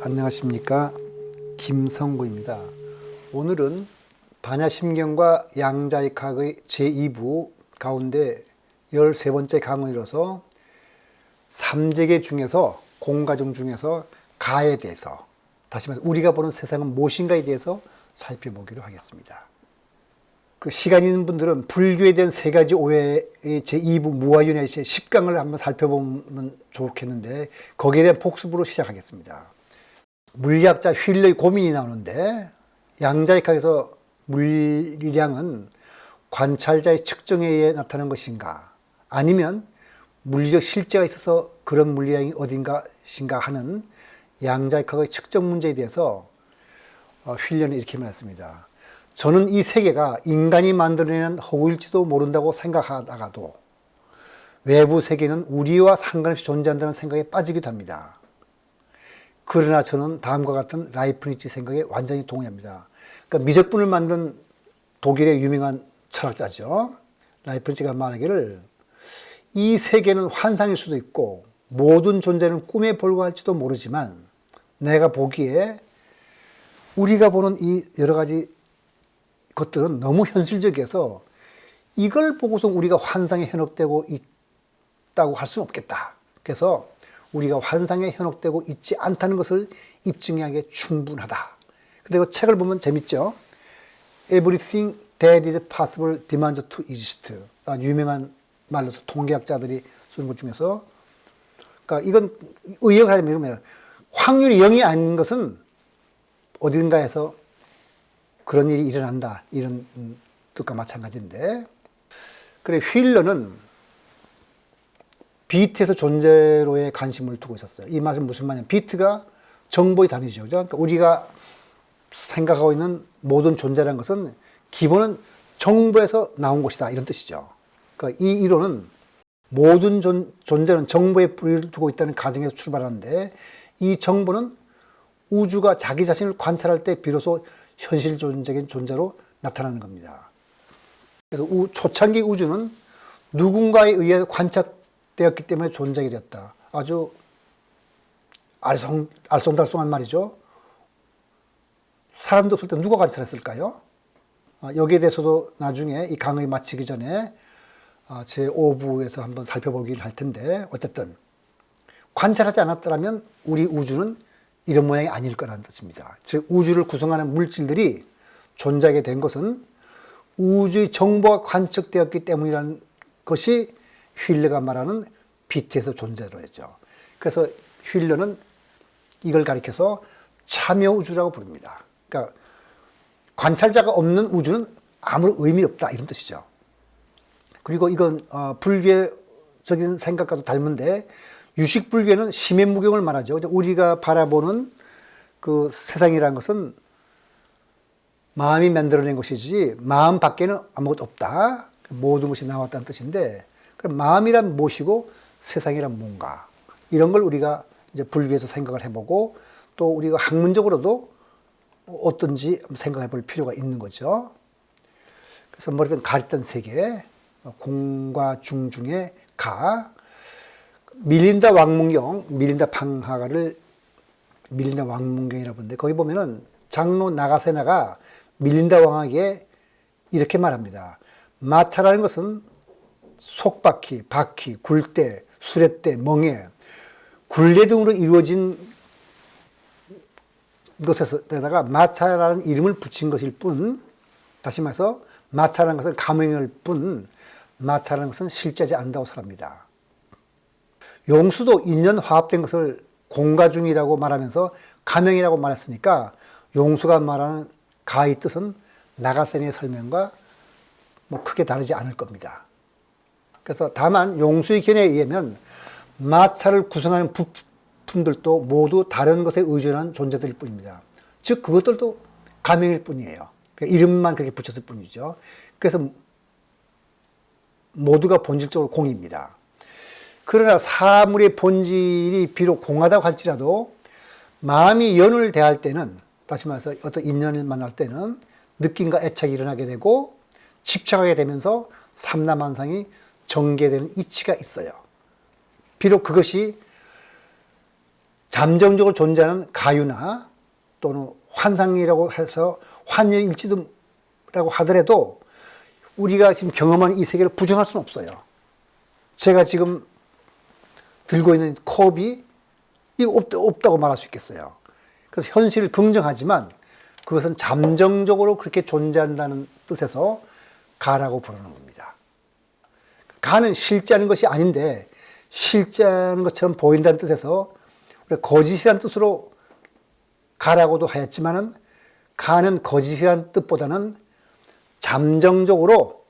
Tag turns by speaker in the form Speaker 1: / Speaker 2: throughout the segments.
Speaker 1: 안녕하십니까 김성구입니다. 오늘은 반야심경과 양자익학의 제2부 가운데 13번째 강의로서 삼재계 중에서 공가정 중에서 가에 대해서 다시 말해서 우리가 보는 세상은 무엇인가에 대해서 살펴보기로 하겠습니다. 그 시간 있는 분들은 불교에 대한 세 가지 오해의 제2부 무아윤의 10강을 한번 살펴보면 좋겠는데 거기에 대한 복습으로 시작하겠습니다. 물리학자 휠러의 고민이 나오는데 양자익학에서 물리량은 관찰자의 측정에 의해 나타나는 것인가 아니면 물리적 실제가 있어서 그런 물리량이 어딘가신가 하는 양자익학의 측정 문제에 대해서 어, 휠러는 이렇게 말했습니다. 저는 이 세계가 인간이 만들어낸 허구일지도 모른다고 생각하다가도 외부 세계는 우리와 상관없이 존재한다는 생각에 빠지기도 합니다. 그러나 저는 다음과 같은 라이프니치 생각에 완전히 동의합니다. 그러니까 미적분을 만든 독일의 유명한 철학자죠. 라이프니치가 말하기를 이 세계는 환상일 수도 있고 모든 존재는 꿈에 불과할지도 모르지만 내가 보기에 우리가 보는 이 여러 가지 것들은 너무 현실적이어서 이걸 보고서 우리가 환상에 현혹되고 있다고 할 수는 없겠다. 그래서 우리가 환상에 현혹되고 있지 않다는 것을 입증하기에 충분하다. 근데 그 책을 보면 재밌죠? Everything that is possible demands to exist. 아, 유명한 말로서 통계학자들이 쓰는 것 중에서 그러니까 이건 의역하면 이러면 확률이 0이 아닌 것은 어딘가에서 그런 일이 일어난다. 이런 음, 뜻과 마찬가지인데 그래 휠러는 비트에서 존재로의 관심을 두고 있었어요. 이 말은 무슨 말이냐? 비트가 정보의 단위죠. 그러니까 우리가 생각하고 있는 모든 존재라는 것은 기본은 정보에서 나온 것이다. 이런 뜻이죠. 그러니까 이 이론은 모든 존, 존재는 정보에 뿌리를 두고 있다는 가정에서 출발하는데 이 정보는 우주가 자기 자신을 관찰할 때 비로소 현실적인 존재로 나타나는 겁니다. 그래서 우, 초창기 우주는 누군가에 의해 관찰되었기 때문에 존재하게 되었다. 아주 알쏭, 알쏭달쏭한 말이죠. 사람도 없을 때 누가 관찰했을까요? 아, 여기에 대해서도 나중에 이 강의 마치기 전에 아, 제 5부에서 한번 살펴보기를 할 텐데 어쨌든 관찰하지 않았더라면 우리 우주는 이런 모양이 아닐 거라는 뜻입니다. 즉 우주를 구성하는 물질들이 존재하게 된 것은 우주의 정보가 관측되었기 때문이라는 것이 휠러가 말하는 비트에서 존재로 했죠. 그래서 휠러는 이걸 가리켜서 참여 우주라고 부릅니다. 그러니까 관찰자가 없는 우주는 아무 의미 없다 이런 뜻이죠. 그리고 이건 어, 불교적인 생각과도 닮은데 유식 불교는 심해무경을 말하죠. 우리가 바라보는 그 세상이라는 것은 마음이 만들어낸 것이지 마음 밖에는 아무것도 없다. 모든 것이 나왔다는 뜻인데 그럼 마음이란 무엇이고 세상이란 뭔가 이런 걸 우리가 이제 불교에서 생각을 해보고 또 우리가 학문적으로도 어떤지 생각해 볼 필요가 있는 거죠. 그래서 뭐든 가렸던 세계 공과 중 중에 가 밀린다 왕문경, 밀린다 방하가를 밀린다 왕문경이라고 부르는데 거기 보면은 장로 나가세나가 밀린다 왕에게 이렇게 말합니다. 마차라는 것은 속바퀴, 바퀴, 굴대, 수레대, 멍에, 굴레 등으로 이루어진 것에다가 마차라는 이름을 붙인 것일 뿐, 다시 말해서 마차라는 것은 가명일 뿐, 마차라는 것은 실제하지 않다고 설합니다. 용수도 인연 화합된 것을 공가중이라고 말하면서 가명이라고 말했으니까 용수가 말하는 가의 뜻은 나가센의 설명과 뭐 크게 다르지 않을 겁니다. 그래서 다만 용수의 견해에 의하면 마차를 구성하는 부품들도 모두 다른 것에 의존한 존재들일 뿐입니다. 즉 그것들도 가명일 뿐이에요. 그러니까 이름만 그렇게 붙였을 뿐이죠. 그래서 모두가 본질적으로 공입니다. 그러나 사물의 본질이 비록 공하다고 할지라도 마음이 연을 대할 때는 다시 말해서 어떤 인연을 만날 때는 느낌과 애착이 일어나게 되고 집착하게 되면서 삼남한상이 전개되는 이치가 있어요. 비록 그것이 잠정적으로 존재하는 가유나 또는 환상이라고 해서 환영일지도 라고 하더라도 우리가 지금 경험하는 이 세계를 부정할 수는 없어요. 제가 지금 들고 있는 컵이 이거 없, 없다고 말할 수 있겠어요. 그래서 현실을 긍정하지만 그것은 잠정적으로 그렇게 존재한다는 뜻에서 가라고 부르는 겁니다. 가는 실제하는 것이 아닌데 실제하는 것처럼 보인다는 뜻에서 거짓이라는 뜻으로 가라고도 하였지만은 가는 거짓이라는 뜻보다는 잠정적으로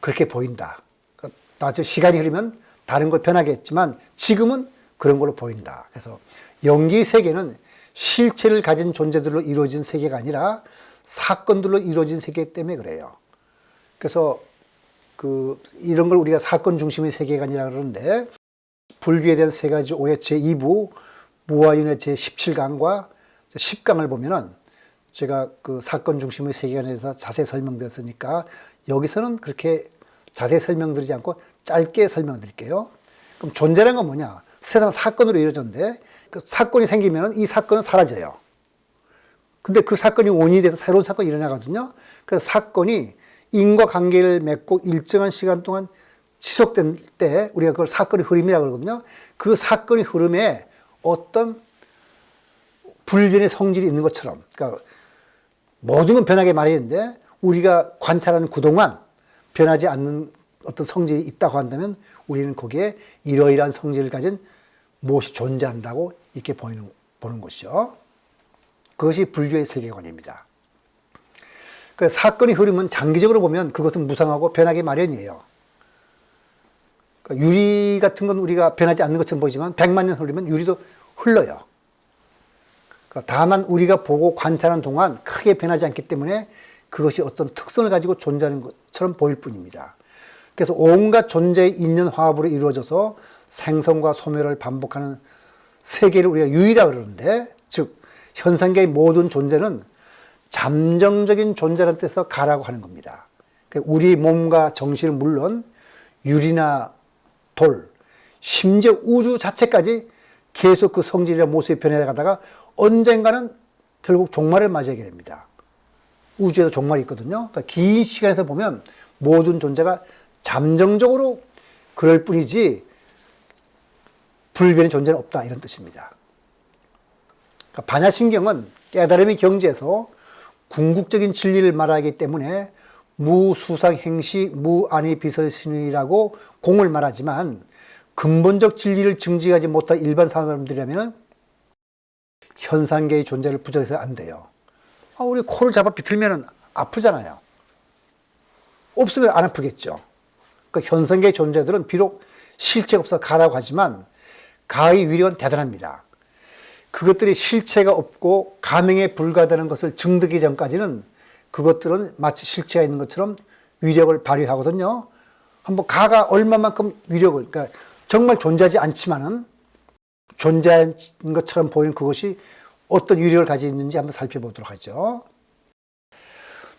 Speaker 1: 그렇게 보인다. 그러니까 나중에 시간이 흐르면 다른 걸 변하겠지만 지금은 그런 걸로 보인다. 그래서 연기 세계는 실체를 가진 존재들로 이루어진 세계가 아니라 사건들로 이루어진 세계 때문에 그래요. 그래서 그 이런 걸 우리가 사건 중심의 세계관이라 그러는데 불교에 대한 세 가지 오해 제 2부 무아윤의 제 17강과 10강을 보면은 제가 그 사건 중심의 세계관에 대해서 자세히 설명드렸으니까 여기서는 그렇게 자세히 설명드리지 않고 짧게 설명드릴게요. 그럼 존재라는 건 뭐냐? 세상 사건으로 이루어졌는데 그 사건이 생기면 이 사건은 사라져요. 근데 그 사건이 원인이 돼서 새로운 사건이 일어나거든요. 그래서 사건이 인과관계를 맺고 일정한 시간 동안 지속된 때 우리가 그걸 사건의 흐름이라고 그러거든요. 그 사건의 흐름에 어떤 불변의 성질이 있는 것처럼, 그러니까 모든 건 변하게 마련인데 우리가 관찰하는 그동안 변하지 않는 어떤 성질이 있다고 한다면 우리는 거기에 이러이러한 성질을 가진 무엇이 존재한다고 이렇게 보이는, 보는 것이죠. 그것이 불교의 세계관입니다. 그래서 사건의 흐름은 장기적으로 보면 그것은 무상하고 변하기 마련이에요. 그러니까 유리 같은 건 우리가 변하지 않는 것처럼 보이지만 100만 년 흐르면 유리도 흘러요. 그러니까 다만 우리가 보고 관찰하는 동안 크게 변하지 않기 때문에 그것이 어떤 특성을 가지고 존재하는 것 처럼 보일 뿐입니다. 그래서 온갖 존재의 인연 화합으로 이루어져서 생성과 소멸을 반복하는 세계를 우리가 유의라 그러는데, 즉 현상계의 모든 존재는 잠정적인 존재라는 뜻에서 가라고 하는 겁니다. 그러니까 우리 몸과 정신은 물론 유리나 돌, 심지어 우주 자체까지 계속 그 성질이나 모습이 변해가다가 언젠가는 결국 종말을 맞이하게 됩니다. 우주에도 종말이 있거든요. 그러니까 긴 시간에서 보면 모든 존재가 잠정적으로 그럴 뿐이지 불변의 존재는 없다 이런 뜻입니다. 그러니까 반야신경은 깨달음의 경지에서 궁극적인 진리를 말하기 때문에 무수상 행시 무안이 비설신이라고 공을 말하지만 근본적 진리를 증지하지 못한 일반 사람들이라면 현상계의 존재를 부정해서 안 돼요. 아, 우리 코를 잡아 비틀면 아프잖아요. 없으면 안 아프겠죠. 그 현상계의 존재들은 비록 실체가 없어 가라고 하지만 가의 위력은 대단합니다. 그것들이 실체가 없고 가명에 불과하다는 것을 증득하기 전까지는 그것들은 마치 실체가 있는 것처럼 위력을 발휘하거든요. 한번 가가 얼마만큼 위력을, 그러니까 정말 존재하지 않지만은 존재하는 것처럼 보이는 그것이 어떤 위력을 가지고 있는지 한번 살펴보도록 하죠.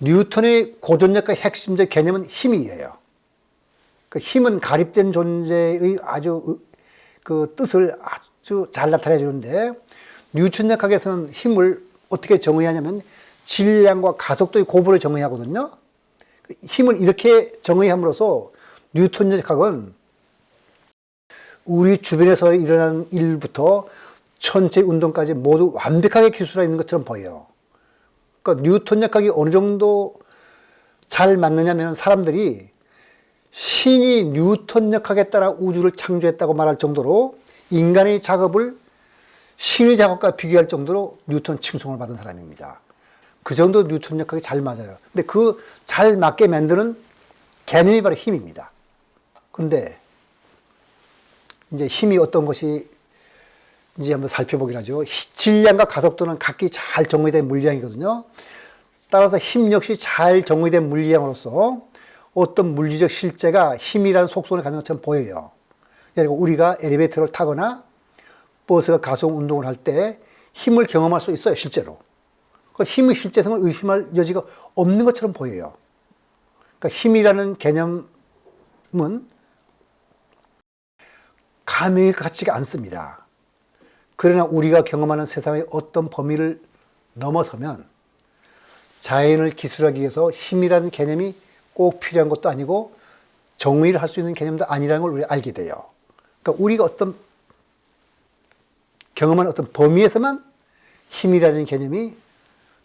Speaker 1: 뉴턴의 고전력과 핵심적 개념은 힘이에요. 그 힘은 가립된 존재의 아주 그 뜻을 아주 잘 나타내 주는데 뉴턴력학에서는 힘을 어떻게 정의하냐면 질량과 가속도의 곱으로 정의하거든요. 힘을 이렇게 정의함으로써 뉴턴력학은 우리 주변에서 일어나는 일부터 전체 운동까지 모두 완벽하게 기술화 있는 것처럼 보여요. 그러니까 뉴턴력학이 어느 정도 잘 맞느냐면 사람들이 신이 뉴턴력학에 따라 우주를 창조했다고 말할 정도로 인간의 작업을 신의 작업과 비교할 정도로 뉴턴 칭송을 받은 사람입니다. 그 정도 뉴턴력학이 잘 맞아요. 근데 그 잘 맞게 만드는 개념이 바로 힘입니다. 근데 이제 힘이 어떤 것이 이제 한번 살펴보기로 하죠. 질량과 가속도는 각기 잘 정의된 물량이거든요. 따라서 힘 역시 잘 정의된 물량으로서 어떤 물리적 실제가 힘이라는 속성을 가진 것처럼 보여요. 그리고 우리가 엘리베이터를 타거나 버스가 가속 운동을 할 때 힘을 경험할 수 있어요, 실제로. 그 힘의 실제성을 의심할 여지가 없는 것처럼 보여요. 그러니까 힘이라는 개념은 것 같지가 않습니다. 그러나 우리가 경험하는 세상의 어떤 범위를 넘어서면 자연을 기술하기 위해서 힘이라는 개념이 꼭 필요한 것도 아니고 정의를 할 수 있는 개념도 아니라는 걸 우리가 알게 돼요. 그러니까 우리가 어떤 경험한 어떤 범위에서만 힘이라는 개념이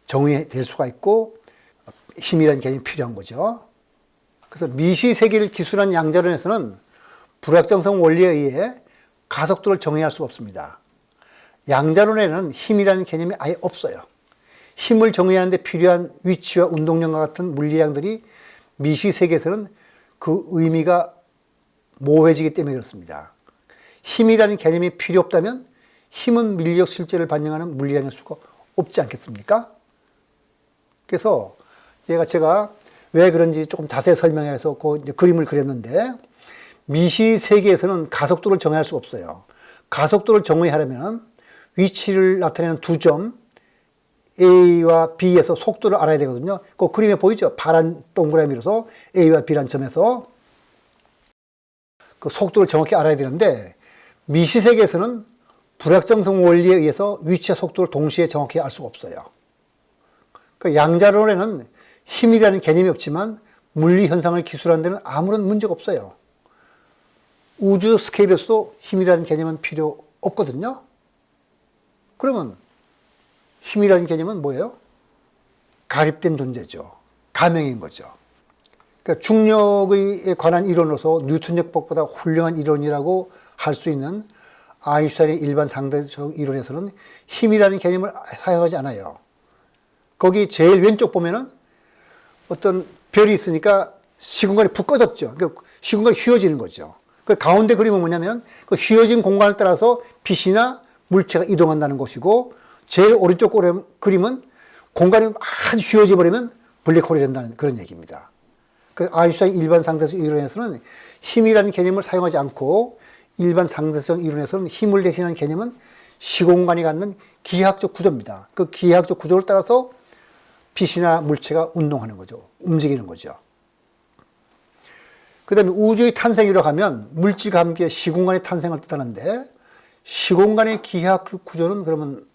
Speaker 1: 정의될 수가 있고 힘이라는 개념이 필요한 거죠. 그래서 미시 세계를 기술한 양자론에서는 불확정성 원리에 의해 가속도를 정의할 수가 없습니다. 양자론에는 힘이라는 개념이 아예 없어요. 힘을 정의하는데 필요한 위치와 운동량과 같은 물리량들이 미시 세계에서는 그 의미가 모호해지기 때문에 그렇습니다. 힘이라는 개념이 필요 없다면 힘은 밀력 실제를 반영하는 물리량일 수가 없지 않겠습니까? 그래서 얘가 제가 왜 그런지 조금 자세히 설명해서 그 그림을 그렸는데 미시 세계에서는 가속도를 정의할 수가 없어요. 가속도를 정의하려면 위치를 나타내는 두 점 A와 B에서 속도를 알아야 되거든요. 그 그림에 보이죠? 파란 동그라미로서 A와 B란 점에서 그 속도를 정확히 알아야 되는데 미시 세계에서는 불확정성 원리에 의해서 위치와 속도를 동시에 정확히 알 수가 없어요. 그 양자론에는 힘이라는 개념이 없지만 물리 현상을 기술하는 데는 아무런 문제가 없어요. 우주 스케일에서도 힘이라는 개념은 필요 없거든요. 그러면 힘이라는 개념은 뭐예요? 가립된 존재죠. 가명인 거죠. 그러니까 중력에 관한 이론으로서 뉴턴력법보다 훌륭한 이론이라고 할 수 있는 아인슈타인의 일반 상대적 이론에서는 힘이라는 개념을 사용하지 않아요. 거기 제일 왼쪽 보면은 어떤 별이 있으니까 시공간이 푹 꺼졌죠. 그러니까 시공간이 휘어지는 거죠. 그 가운데 그림은 뭐냐면 그 휘어진 공간을 따라서 빛이나 물체가 이동한다는 것이고 제일 오른쪽 그림은 공간이 아주 휘어져 버리면 블랙홀이 된다는 그런 얘기입니다. 그 아인슈타인 일반 상대성 이론에서는 힘이라는 개념을 사용하지 않고 일반 상대성 이론에서는 힘을 대신하는 개념은 시공간이 갖는 기하학적 구조입니다. 그 기하학적 구조를 따라서 빛이나 물체가 운동하는 거죠. 움직이는 거죠. 그 다음에 우주의 탄생이라고 하면 물질과 함께 시공간의 탄생을 뜻하는데 시공간의 기하학적 구조는 그러면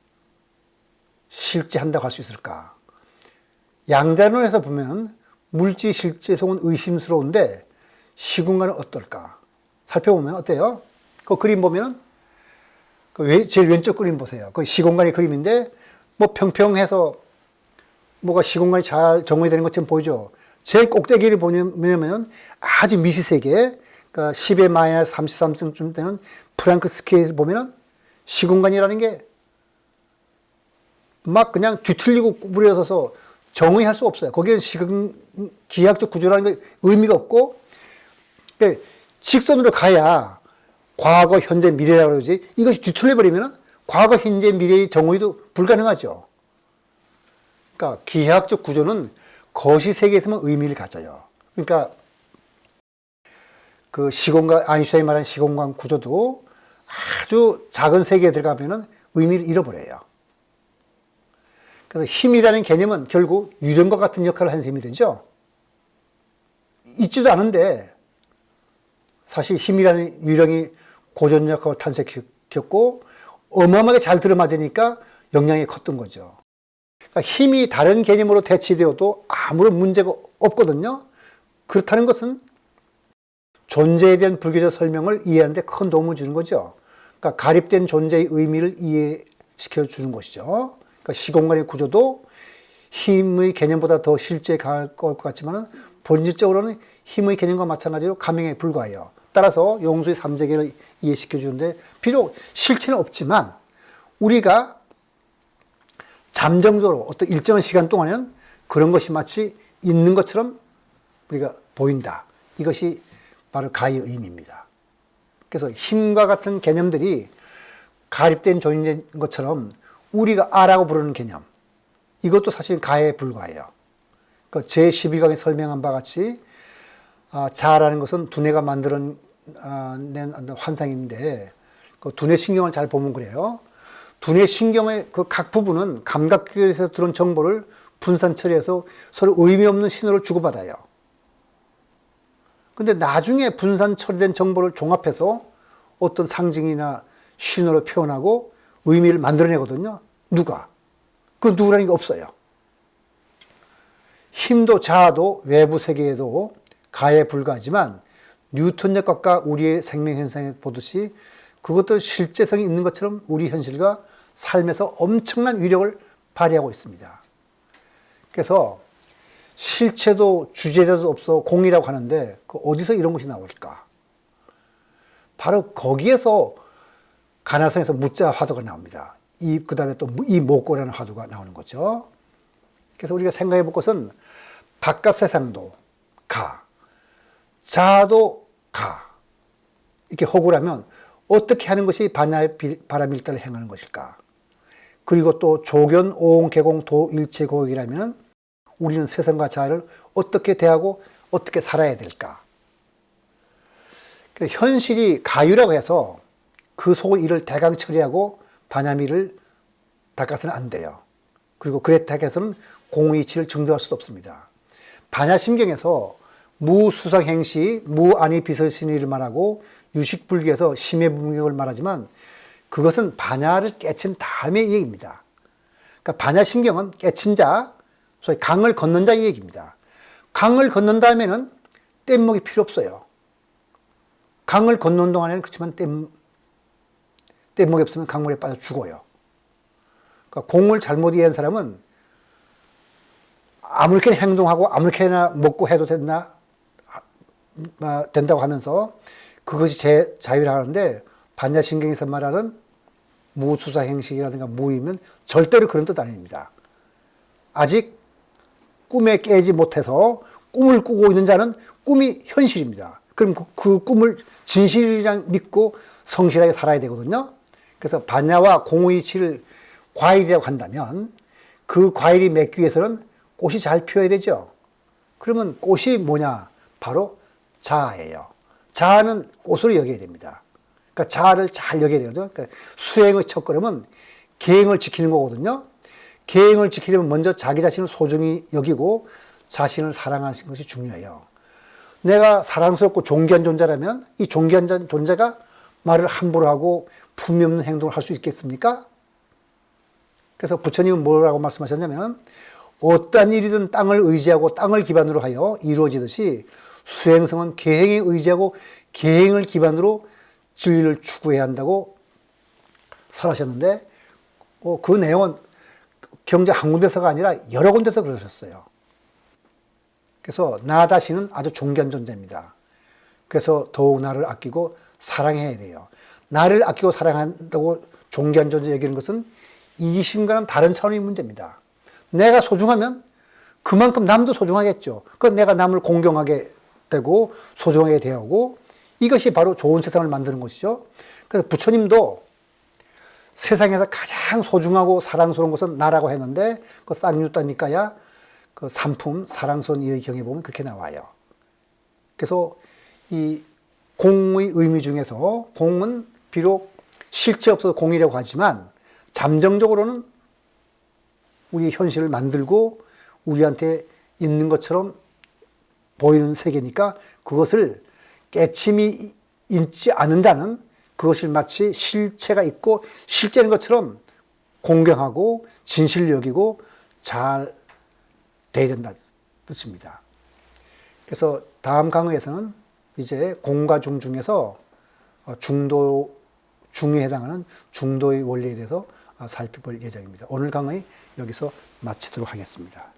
Speaker 1: 실제 한다고 할 수 있을까? 양자론에서 보면 물질 실제성은 의심스러운데 시공간은 어떨까? 살펴보면 어때요? 그 그림 보면 그 제일 왼쪽 그림 보세요. 그 시공간의 그림인데 뭐 평평해서 뭐가 시공간이 잘 정리되는 것처럼 보이죠. 제일 꼭대기를 보면 아주 미시세게 그러니까 10의 마이너스 33쯤 되는 프랑크 스케일 보면은 시공간이라는 게 막 그냥 뒤틀리고 구부려서서 정의할 수 없어요. 거기에 시공 기하학적 구조라는 게 의미가 없고 그러니까 직선으로 가야 과거, 현재, 미래라고 그러지 이것이 뒤틀려 버리면 과거, 현재, 미래의 정의도 불가능하죠. 그러니까 기하학적 구조는 거시 세계에서만 의미를 가져요. 그러니까 그 시공간 아인슈타인 말한 시공간 구조도 아주 작은 세계에 들어가면은 의미를 잃어버려요. 그래서 힘이라는 개념은 결국 유령과 같은 역할을 한 셈이 되죠. 있지도 않은데 사실 힘이라는 유령이 고전역학을 탄생했고 어마어마하게 잘 들어맞으니까 영향이 컸던 거죠. 그러니까 힘이 다른 개념으로 대치되어도 아무런 문제가 없거든요. 그렇다는 것은 존재에 대한 불교적 설명을 이해하는데 큰 도움을 주는 거죠. 그러니까 가립된 존재의 의미를 이해시켜 주는 것이죠. 그러니까 시공간의 구조도 힘의 개념보다 더 실제 가할 것 같지만 본질적으로는 힘의 개념과 마찬가지로 가명에 불과해요. 따라서 용수의 삼재계를 이해시켜 주는데 비록 실체는 없지만 우리가 잠정적으로 어떤 일정한 시간 동안에는 그런 것이 마치 있는 것처럼 우리가 보인다. 이것이 바로 가의 의미입니다. 그래서 힘과 같은 개념들이 가립된 존재인 것처럼 우리가 아라고 부르는 개념. 이것도 사실 가에 불과해요. 그 제12강에 설명한 바 같이 아, 자라는 것은 두뇌가 만들어낸 아, 환상인데 그 두뇌 신경을 잘 보면 그래요. 두뇌 신경의 그 각 부분은 감각기에서 들어온 정보를 분산 처리해서 서로 의미 없는 신호를 주고받아요. 근데 나중에 분산 처리된 정보를 종합해서 어떤 상징이나 신호로 표현하고 의미를 만들어내거든요. 누가? 그 누구라는 게 없어요. 힘도 자아도 외부 세계에도 가에 불과하지만 뉴턴 역학과 우리의 생명 현상에 보듯이 그것도 실제성이 있는 것처럼 우리 현실과 삶에서 엄청난 위력을 발휘하고 있습니다. 그래서 실체도 주제자도 없어 공이라고 하는데 그 어디서 이런 것이 나올까? 바로 거기에서 가나성에서 무자 화두가 나옵니다. 이 그다음에 또 이 목고라는 화두가 나오는 거죠. 그래서 우리가 생각해 볼 것은 바깥 세상도 가, 자아도 가. 이렇게 허구라면 어떻게 하는 것이 반야의 바람일다를 행하는 것일까? 그리고 또 조견, 오공, 개공, 도, 일체, 고역이라면 우리는 세상과 자아를 어떻게 대하고 어떻게 살아야 될까? 그 현실이 가유라고 해서 그 속을 이를 대강 처리하고 반야미를 닦아서는 안 돼요. 그리고 그랬다 해서는 공의치를 증득할 수도 없습니다. 반야심경에서 무수상행시, 무안이 비설신의를 말하고 유식불교에서 심해 분경을 말하지만 그것은 반야를 깨친 다음의 얘기입니다. 그러니까 반야심경은 깨친 자, 소위 강을 걷는 자의 얘기입니다. 강을 다음에는 뗏목이 필요 없어요. 강을 걷는 동안에는 그렇지만 뗏, 뗏목이 없으면 강물에 빠져 죽어요. 그러니까 공을 잘못 이해한 사람은 아무렇게나 행동하고 아무렇게나 먹고 해도 된다, 아, 된다고 하면서 그것이 제 자유라 하는데 반야신경에서 말하는 무수사 행식이라든가 무이면 절대로 그런 뜻 아닙니다. 아직 꿈에 깨지 못해서 꿈을 꾸고 있는 자는 꿈이 현실입니다. 그럼 그, 그 꿈을 진실이랑 믿고 성실하게 살아야 되거든요. 그래서 반야와 공의치를 과일이라고 한다면 그 과일이 맺기 위해서는 꽃이 잘 피어야 되죠. 그러면 꽃이 뭐냐? 바로 자아예요. 자아는 꽃으로 여겨야 됩니다. 그러니까 자아를 잘 여겨야 되거든요. 그러니까 수행의 첫걸음은 계행을 지키는 거거든요. 계행을 지키려면 먼저 자기 자신을 소중히 여기고 자신을 사랑하는 것이 중요해요. 내가 사랑스럽고 존귀한 존재라면 이 존귀한 존재가 말을 함부로 하고 품위 없는 행동을 할 수 있겠습니까? 그래서 부처님은 뭐라고 말씀하셨냐면 어떠한 일이든 땅을 의지하고 땅을 기반으로 하여 이루어지듯이 수행성은 계행에 의지하고 계행을 기반으로 진리를 추구해야 한다고 설하셨는데 어, 그 내용은 경제 한 군데서가 아니라 여러 군데서 그러셨어요. 그래서 나 자신은 아주 존귀한 존재입니다. 그래서 더욱 나를 아끼고 사랑해야 돼요. 나를 아끼고 사랑한다고 존귀한 존재 얘기하는 것은 이심과는 다른 차원의 문제입니다. 내가 소중하면 그만큼 남도 소중하겠죠. 그 내가 남을 공경하게 되고 소중하게 대하고 이것이 바로 좋은 세상을 만드는 것이죠. 그래서 부처님도 세상에서 가장 소중하고 사랑스러운 것은 나라고 했는데 그 쌍유따니까야 그 삼품 사랑스러운 이의 경에 보면 그렇게 나와요. 그래서 이 공의 의미 중에서 공은 비록 실체 없어서 공이라고 하지만 잠정적으로는 우리 현실을 만들고 우리한테 있는 것처럼 보이는 세계니까 그것을 깨침이 있지 않은 자는 그것을 마치 실체가 있고 실제인 것처럼 공경하고 진실을 여기고 잘 돼야 된다 뜻입니다. 그래서 다음 강의에서는 이제 공과 중 중에서 중도 중에 해당하는 중도의 원리에 대해서 살펴볼 예정입니다. 오늘 강의 여기서 마치도록 하겠습니다.